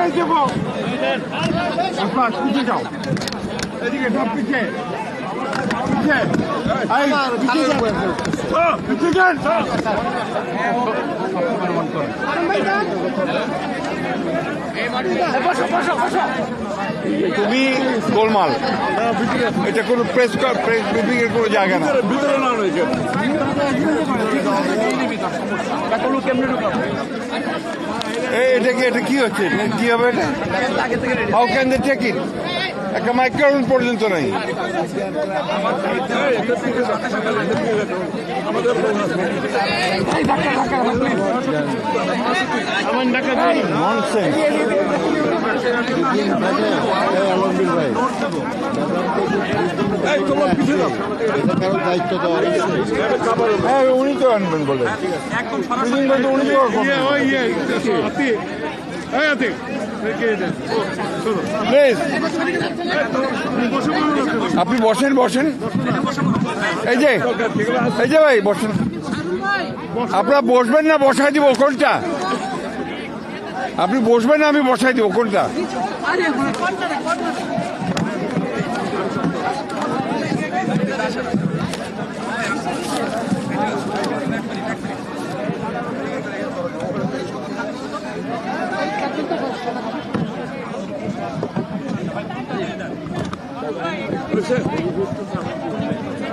এই দেবো আপনার পিছিয়ে যাও এদিকে সব পিছিয়ে। তুমি গোলমাল। এটা কোনো প্রেস প্রেস ব্রিফিং এর কোনো জায়গা না। ভিতরে না রয়েছে। এটা কি এটা কি হচ্ছে? কি হবে এটা? How can they take it একটা মাইক্রোফোন পর্যন্ত নাই। Nonsense. এই তোমার পিছিয়ে যাও দায়িত্ব দেওয়া হ্যাঁ উনি তো আনবেন বলে। উনি তো আপনি বসেন বসেন। এই যে এই যে ভাই বসেন। আপনারা বসবেন না বসাই দিব কোনটা আপনি বসবেন না আমি বসাই দিব কোনটা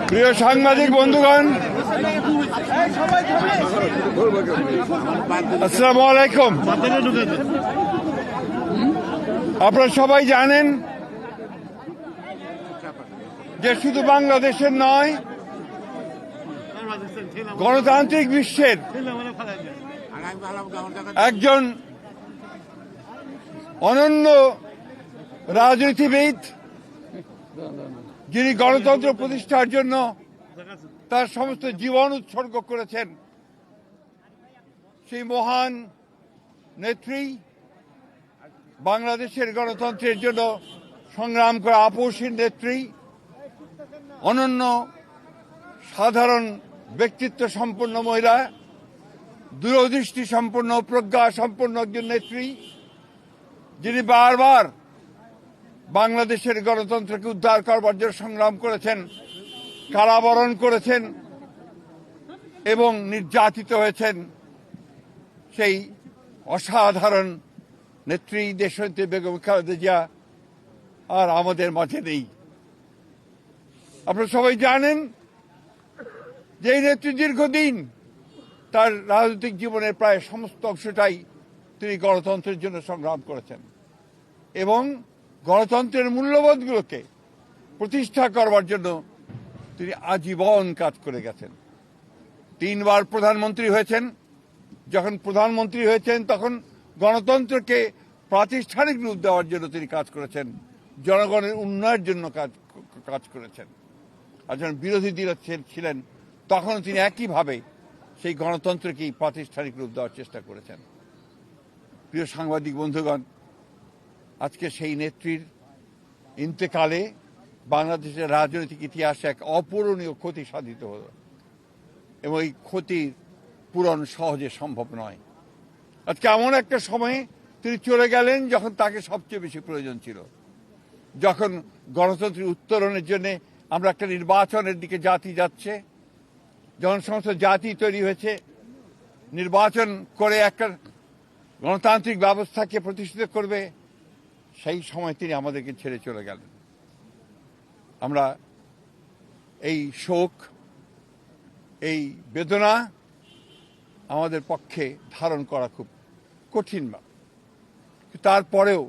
প্রিয় সাংবাদিক বন্ধুগণ আসসালামু আলাইকুম। আপনারা সবাই জানেন যে শুধু বাংলাদেশের নয়, গণতান্ত্রিক বিশ্বের একজন অনন্য রাজনীতিবিদ, যিনি গণতন্ত্র প্রতিষ্ঠার জন্য তার সমস্ত জীবন উৎসর্গ করেছেন, সেই মহান নেত্রী বাংলাদেশের গণতন্ত্রের জন্য সংগ্রাম করা আপোষীর নেত্রী। অনন্য সাধারণ ব্যক্তিত্ব সম্পন্ন মহিলা, দূরদৃষ্টি সম্পন্ন, প্রজ্ঞা সম্পন্ন একজন নেত্রী, যিনি বারবার বাংলাদেশের গণতন্ত্রকে উদ্ধার করবার জন্য সংগ্রাম করেছেন, কারাবরণ করেছেন এবং নির্যাতিত হয়েছেন সেই অসাধারণ নেত্রী দেশনেত্রী বেগম খালেদা জিয়া আর আমাদের মাঝে নেই। আপনারা সবাই জানেন যে এই নেত্রী দীর্ঘদিন তার রাজনৈতিক জীবনের প্রায় সমস্ত অংশটাই তিনি গণতন্ত্রের জন্য সংগ্রাম করেছেন এবং গণতন্ত্রের মূল্যবোধগুলোকে প্রতিষ্ঠা করবার জন্য তিনি আজীবন কাজ করে গেছেন। তিনবার প্রধানমন্ত্রী হয়েছেন। যখন প্রধানমন্ত্রী হয়েছেন, তখন গণতন্ত্রকে প্রাতিষ্ঠানিক রূপ দেওয়ার জন্য তিনি কাজ করেছেন। জনগণের উন্নয়নের জন্য কাজ কাজ করেছেন। যখন বিরোধী দল ছিলেন, তখন তিনি একইভাবে সেই গণতন্ত্রকেই প্রাতিষ্ঠানিক রূপ দেওয়ার চেষ্টা করেছেন। প্রিয় সাংবাদিক বন্ধুগণ, আজকে সেই নেত্রীর ইন্তেকালে বাংলাদেশের রাজনৈতিক ইতিহাসে এক অপূরণীয় ক্ষতি সাধিত হল এবং এই ক্ষতির পূরণ সহজে সম্ভব নয়। আজকে এমন একটা সময়ে তিনি চলে গেলেন যখন তাকে সবচেয়ে বেশি প্রয়োজন ছিল। যখন গণতন্ত্রের উত্তরণের জন্য আমরা একটা নির্বাচনের দিকে জাতি যাচ্ছে যখন জাতি তৈরি হয়েছে। নির্বাচন করে একটা গণতান্ত্রিক ব্যবস্থাকে প্রতিষ্ঠিত করবে, সেই সময় তিনি আমাদেরকে ছেড়ে চলে গেলেন। আমরা এই শোক, এই বেদনা আমাদের পক্ষে ধারণ করা খুব কঠিন তারপরেও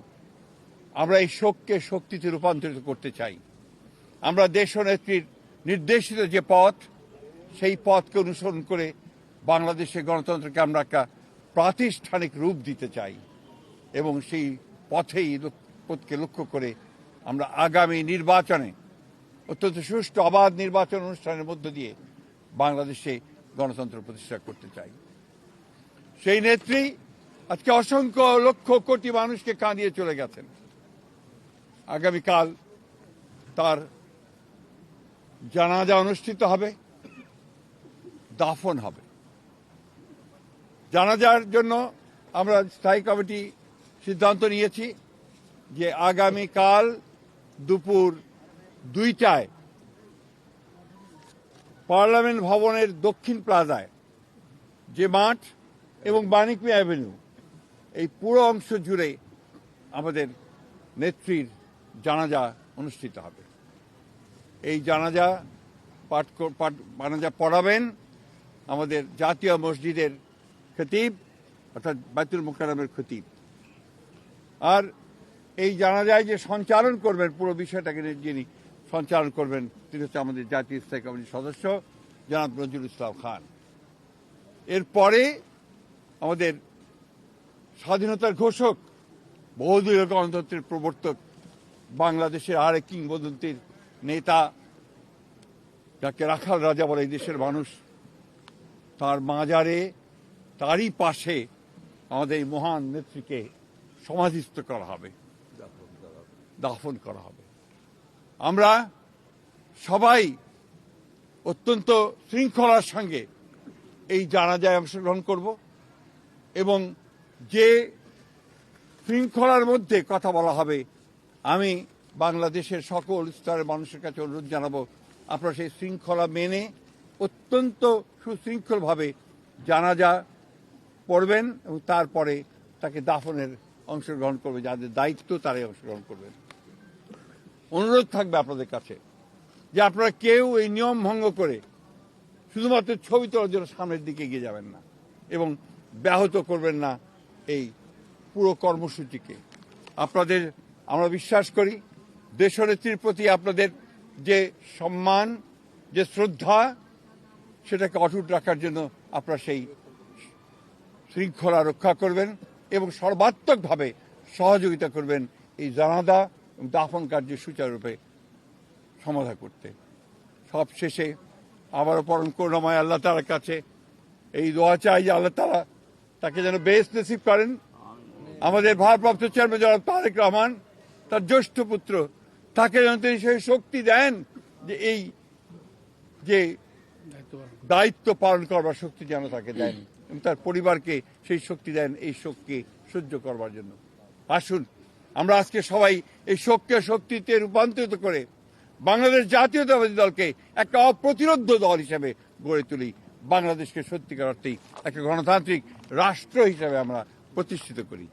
আমরা এই শোককে শক্তিতে রূপান্তরিত করতে চাই। আমরা দেশ নেত্রীর নির্দেশিত যে পথ, সেই পথকে অনুসরণ করে বাংলাদেশের গণতন্ত্রকে আমরা একটা প্রাতিষ্ঠানিক রূপ দিতে চাই এবং সেই পথেই পথকে লক্ষ্য করে আমরা আগামী নির্বাচনে অত্যন্ত সুষ্ঠু অবাধ নির্বাচন অনুষ্ঠানের মধ্য দিয়ে বাংলাদেশে গণতন্ত্র প্রতিষ্ঠা করতে চাই। সেই নেত্রী আজকে অসংখ্য লক্ষ কোটি মানুষকে কাঁদিয়ে চলে গেছেন। আগামীকাল তার জানাজা অনুষ্ঠিত হবে, দাফন হবে। জানাজার জন্য আমরা স্থায়ী কমিটি সিদ্ধান্ত নিয়েছি যে আগামীকাল দুপুর দুইটায় পার্লামেন্ট ভবনের দক্ষিণ প্লাজায় যে মাঠ এবং বাণিকমি অ্যাভিনিউ, এই পুরো অংশ জুড়ে আমাদের নেত্রীর জানাজা অনুষ্ঠিত হবে। এই জানাজা পাঠ পাঠ, জানাজা পড়াবেন আমাদের জাতীয় মসজিদের খতিব, অর্থাৎ বাইতুল মোকারমের খতিব। আর এই জানাজায় যে সঞ্চালন করবেন, পুরো বিষয়টাকে যিনি সঞ্চালন করবেন, তিনি হচ্ছে আমাদের জাতীয় স্থায়ী কমিটির সদস্য, জনাব নজরুল ইসলাম খান। এরপরে আমাদের স্বাধীনতার ঘোষক, বহুদলীয় গণতন্ত্রের প্রবর্তক, বাংলাদেশের আরেক কিংবদন্তির নেতা যাকে রাখাল রাজা বলে, এই দেশের মানুষ, তার মাজারে, তারই পাশে আমাদের এই মহান নেত্রীকে সমাধিস্থ করা হবে। দাফন করা হবে। আমরা সবাই অত্যন্ত শৃঙ্খলার সঙ্গে এই জানাজায় অংশগ্রহণ করব এবং যে শৃঙ্খলার মধ্যে কথা বলা হবে, আমি বাংলাদেশের সকল স্তরের মানুষের কাছে অনুরোধ জানাব, আপনারা সেই শৃঙ্খলা মেনে অত্যন্ত সুশৃঙ্খলভাবে জানাজা পড়বেন এবং তারপরে তাকে দাফনের অংশগ্রহণ করবে যাদের দায়িত্ব তারাই অংশগ্রহণ করবেন। অনুরোধ থাকবে আপনাদের কাছে যে আপনারা কেউ এই নিয়ম ভঙ্গ করে শুধুমাত্র ছবি তোলার জন্য সামনের দিকে এগিয়ে যাবেন না এবং ব্যাহত করবেন না এই পুরো কর্মসূচিকে। আপনাদের আমরা বিশ্বাস করি দেশনেত্রীর প্রতি আপনাদের যে সম্মান যে শ্রদ্ধা সেটাকে অটুট রাখার জন্য আপনারা সেই শৃঙ্খলা রক্ষা করবেন এবং সর্বাত্মকভাবে সহযোগিতা করবেন এই জানাদা এবং দাফন কার্য সুচারুরূপে সমাধা করতে। সব শেষে আবারও পরম করুণাময় আল্লাহ তালার কাছে এই দোয়া চাই যে আল্লাহ তালা তাকে যেন বেশ নসিব করেন। আমাদের ভারপ্রাপ্ত চেয়ারম্যান জনাব তারেক রহমান তার জ্যেষ্ঠ পুত্র তাকে যেন তিনি সেই শক্তি দেন যে এই যে দায়িত্ব পালন করবার শক্তি যেন তাকে দেন তার পরিবারকে সেই শক্তি দেন, এই শোককে সহ্য করবার জন্য। আসুন, আমরা আজকে সবাই এই শোককে শক্তিতে রূপান্তরিত করে বাংলাদেশ জাতীয়তাবাদী দলকে একটা অপ্রতিরোধ দল হিসেবে গড়ে তুলি। বাংলাদেশকে সত্যিকার অর্থেই একটা গণতান্ত্রিক রাষ্ট্র হিসেবে আমরা প্রতিষ্ঠিত করি।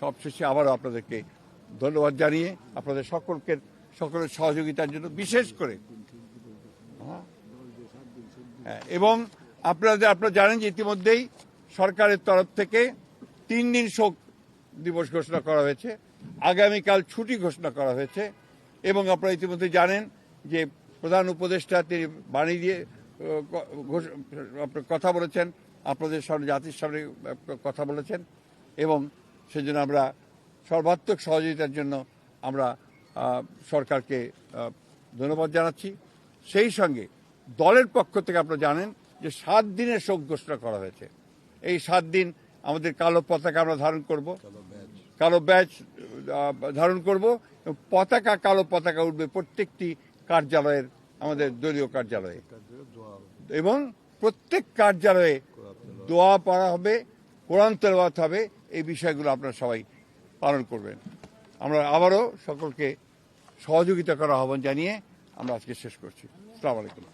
সবশেষে আবারও আপনাদেরকে ধন্যবাদ জানিয়ে আপনাদের সকলকে সকলের সহযোগিতার জন্য বিশেষ করে। হ্যাঁ, এবং আপনাদের আপনারা জানেন যে ইতিমধ্যেই সরকারের তরফ থেকে তিন দিন শোক দিবস ঘোষণা করা হয়েছে আগামীকাল ছুটি ঘোষণা করা হয়েছে এবং আপনারা ইতিমধ্যে জানেন যে প্রধান উপদেষ্টা তিনি বাণী দিয়ে কথা বলেছেন আপনাদের সামনে জাতির সামনে কথা বলেছেন এবং সেজন্য আমরা সর্বাত্মক সহযোগিতার জন্য আমরা সরকারকে ধন্যবাদ জানাচ্ছি। সেই সঙ্গে দলের পক্ষ থেকে আপনারা জানেন যে সাত দিনের শোক ঘোষণা করা হয়েছে। এই সাত দিন আমাদের কালো পতাকা আমরা ধারণ করব। কালো ব্যাচ ধারণ করব এবং পতাকা কালো পতাকা উঠবে প্রত্যেকটি কার্যালয়ের আমাদের দলীয় কার্যালয়ে। এবং প্রত্যেক কার্যালয়ে দোয়া পড়া হবে কোরআন তেলাওয়াত হবে এই বিষয়গুলো আপনারা সবাই পালন করবেন। আমরা আবারও সকলকে সহযোগিতা করার আহ্বান জানিয়ে আমরা আজকে শেষ করছি। সালাম আলাইকুম।